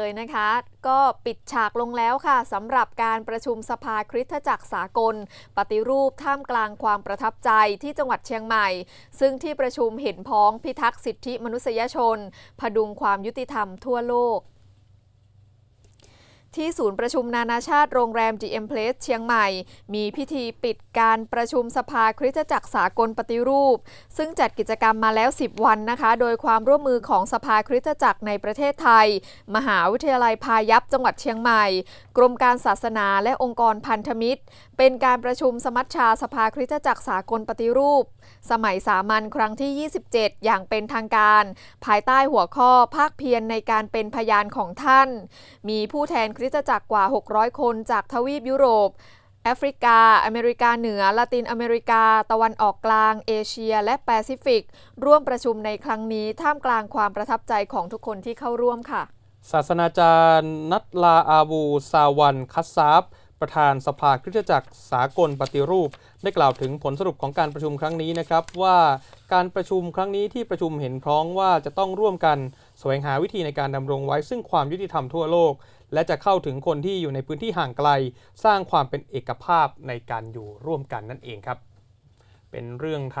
เลยนะคะก็ปิดฉากลงแล้วค่ะสำหรับการประชุมสภาคริสตจักรสากล ปฏิรูปท่ามกลางความประทับใจที่จังหวัดเชียงใหม่ ซึ่งที่ประชุมเห็นพ้องพิทักษ์สิทธิมนุษยชน พดุงความยุติธรรมทั่วโลก ที่ศูนย์ประชุมนานาชาติโรงแรม GM Place เชียงใหม่ มีพิธีปิดการประชุมสภาคริสตจักรสากลปฏิรูป ซึ่งจัดกิจกรรมมาแล้ว 10 วันนะคะ โดยความร่วมมือของสภาคริสตจักรในประเทศไทย มหาวิทยาลัยพายัพจังหวัดเชียงใหม่ กรมการศาสนาและองค์กรพันธมิตร เป็นการประชุมสมัชชาสภาคริสตจักรสากลปฏิรูป สมัยสามัญครั้งที่ 27 อย่างเป็นทางการ ภายใต้หัวข้อภาคเพียรในการเป็นพยานของท่าน มีผู้แทนคริสตจักรกว่า 600 คนจากทวีปยุโรป แอฟริกา อเมริกาเหนือ ละตินอเมริกา ตะวันออกกลาง เอเชีย และแปซิฟิก ร่วมประชุมในครั้งนี้ ท่ามกลางความประทับใจของทุกคนที่เข้าร่วมค่ะ ศาสนาจารย์ นัตลาอาบูซาวันคัสซับ ประธานสภาคริสตจักรสากลปฏิรูป ได้กล่าวถึงผลสรุปของการประชุมครั้งนี้นะครับว่าการประชุมครั้งนี้ที่ประชุมเห็นพ้องว่าจะต้องร่วมกันแสวงหาวิธีในการดำรงไว้ซึ่งความยุติธรรมทั่วโลก และจะเข้าถึงคนที่อยู่ในพื้นที่ห่างไกล สร้างความเป็นเอกภาพในการอยู่ร่วมกันนั่นเองครับ เป็นเรื่องทาง